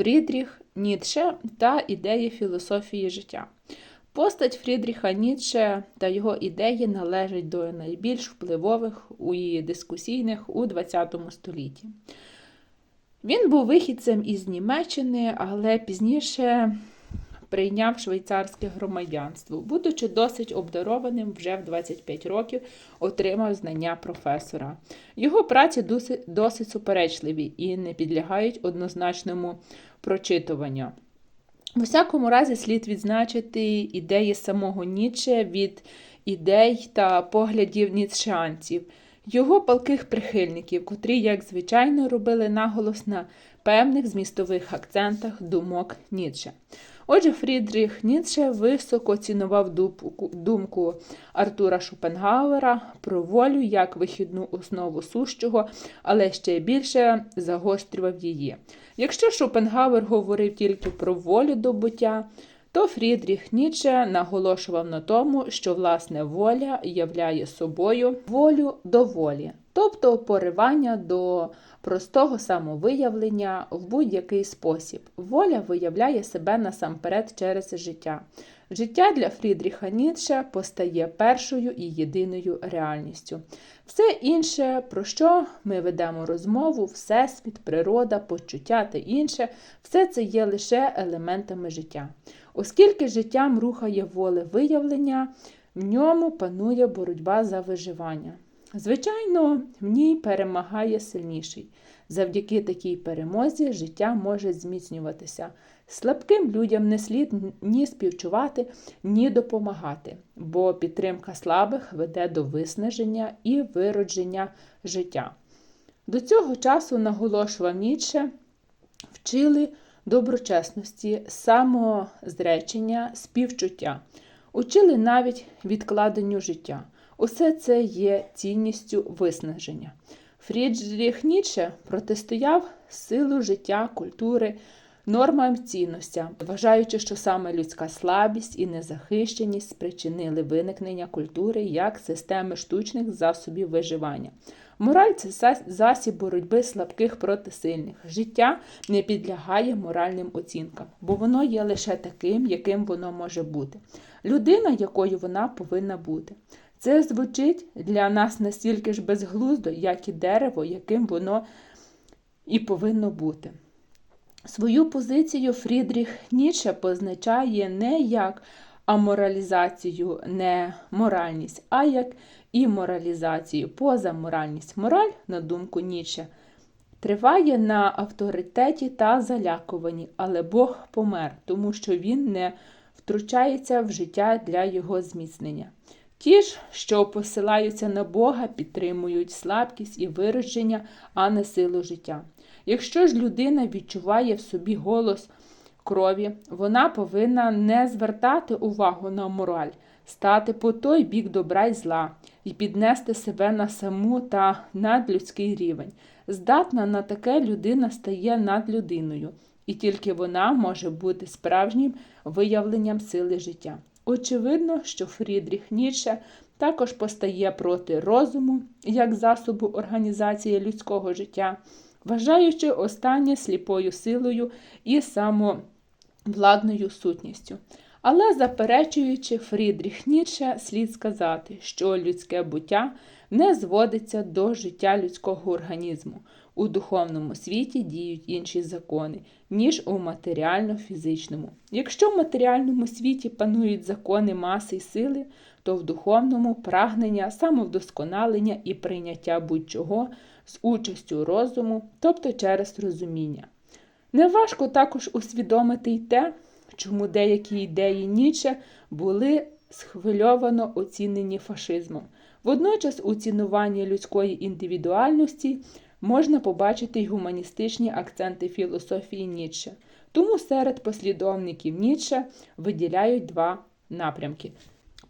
Фрідріх Ніцше та ідеї філософії життя. Постать Фрідріха Ніцше та його ідеї належать до найбільш впливових і дискусійних у ХХ столітті. Він був вихідцем із Німеччини, але пізніше прийняв швейцарське громадянство. Будучи досить обдарованим, вже в 25 років отримав знання професора. Його праці досить, суперечливі і не підлягають однозначному прочитуванню. В усякому разі, слід відзначити ідеї самого Ніче від ідей та поглядів ніцшеанців, його палких прихильників, котрі, як звичайно, робили наголос на певних змістових акцентах думок Ніцше. Отже, Фрідріх Ніцше високо цінував думку Артура Шопенгауера про волю як вихідну основу сущого, але ще більше загострював її. Якщо Шопенгауер говорив тільки про волю до буття, то Фрідріх Ніцше наголошував на тому, що власне воля являє собою волю до волі, тобто поривання до простого самовиявлення в будь-який спосіб. Воля виявляє себе насамперед через життя. Життя для Фрідріха Ніцше постає першою і єдиною реальністю. Все інше, про що ми ведемо розмову, всесвіт, природа, почуття та інше, все це є лише елементами життя. Оскільки життям рухає воле виявлення, в ньому панує боротьба за виживання. Звичайно, в ній перемагає сильніший. Завдяки такій перемозі життя може зміцнюватися. Слабким людям не слід ні співчувати, ні допомагати, бо підтримка слабих веде до виснаження і виродження життя. До цього часу наголошував Ніцше, вчили доброчесності, самозречення, співчуття, учили навіть відкладенню життя. Усе це є цінністю виснаження. Фрідріх Ніцше протистояв силу життя, культури, нормам цінностям, вважаючи, що саме людська слабість і незахищеність спричинили виникнення культури як системи штучних засобів виживання. Мораль це засіб боротьби слабких проти сильних. Життя не підлягає моральним оцінкам, бо воно є лише таким, яким воно може бути. Людина, якою вона повинна бути. Це звучить для нас настільки ж безглуздо, як і дерево, яким воно і повинно бути. Свою позицію Фрідріх Ніше позначає не як аморалізацію, не моральність, а як іморалізацію, позаморальність. Мораль, на думку Ніше, триває на авторитеті та залякуванні, але Бог помер, тому що він не втручається в життя для його зміцнення. Ті ж, що посилаються на Бога, підтримують слабкість і виродження, а не силу життя. Якщо ж людина відчуває в собі голос крові, вона повинна не звертати увагу на мораль, стати по той бік добра й зла і піднести себе на саму та надлюдський рівень. Здатна на таке людина стає над людиною, і тільки вона може бути справжнім виявленням сили життя. Очевидно, що Фрідріх Ніцше також постає проти розуму як засобу організації людського життя, вважаючи останнє сліпою силою і самовладною сутністю. Але заперечуючи Фрідріх Ніцше, слід сказати, що людське буття не зводиться до життя людського організму. У духовному світі діють інші закони, ніж у матеріально-фізичному. Якщо в матеріальному світі панують закони маси й сили, то в духовному прагнення, самовдосконалення і прийняття будь-чого з участю розуму, тобто через розуміння. Неважко також усвідомити й те, чому деякі ідеї Ніче були схвильовано оцінені фашизмом. Водночас у цінуванні людської індивідуальності можна побачити й гуманістичні акценти філософії Ніцше. Тому серед послідовників Ніцше виділяють два напрямки.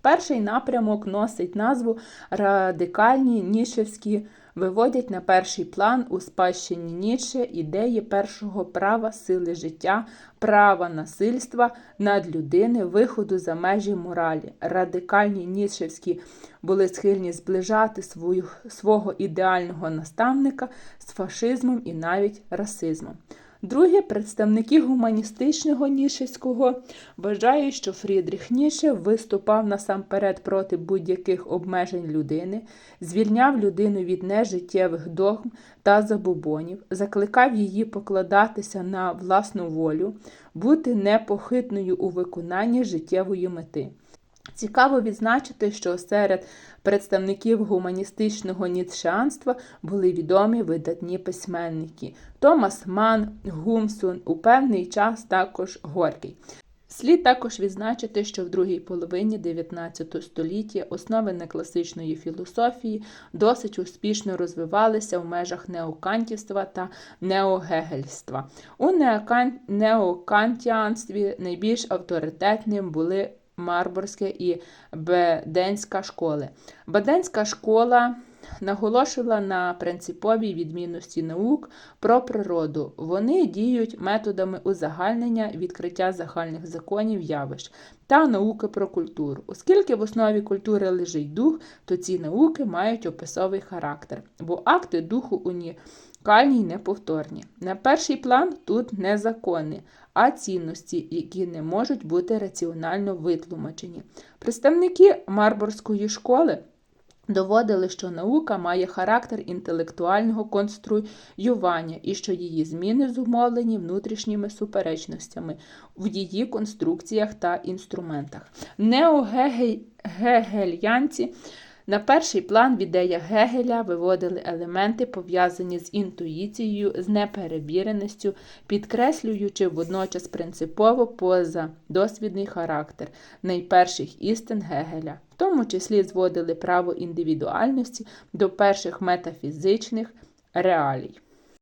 Перший напрямок носить назву радикальні нішевські, виводять на перший план у спадщині Ніцше ідеї першого права сили життя, права насильства над людини, виходу за межі моралі. Радикальні нішевські були схильні зближати свою, свого ідеального наставника з фашизмом і навіть расизмом. Друге, представники гуманістичного нішеського вважають, що Фрідріх Ніше виступав насамперед проти будь-яких обмежень людини, звільняв людину від нежиттєвих догм та забобонів, закликав її покладатися на власну волю, бути непохитною у виконанні життєвої мети. Цікаво відзначити, що серед представників гуманістичного ніцшеанства були відомі видатні письменники Томас Ман, Гумсун, у певний час також Горький. Слід також відзначити, що в другій половині 19 століття основи некласичної філософії досить успішно розвивалися в межах неокантівства та неогегельства. У неокантіанстві найбільш авторитетним були Марборське і Беденська школи. Беденська школа наголошувала на принциповій відмінності наук про природу. Вони діють методами узагальнення, відкриття загальних законів явищ та науки про культуру. Оскільки в основі культури лежить дух, то ці науки мають описовий характер, бо акти духу унікальні й неповторні. На перший план тут не закони, а цінності, які не можуть бути раціонально витлумачені. Представники Марборської школи доводили, що наука має характер інтелектуального конструювання і що її зміни зумовлені внутрішніми суперечностями в її конструкціях та інструментах. Неогегельянці на перший план в ідеях Гегеля виводили елементи, пов'язані з інтуїцією, з неперевіреністю, підкреслюючи водночас принципово позадосвідний характер найперших істин Гегеля, в тому числі зводили право індивідуальності до перших метафізичних реалій.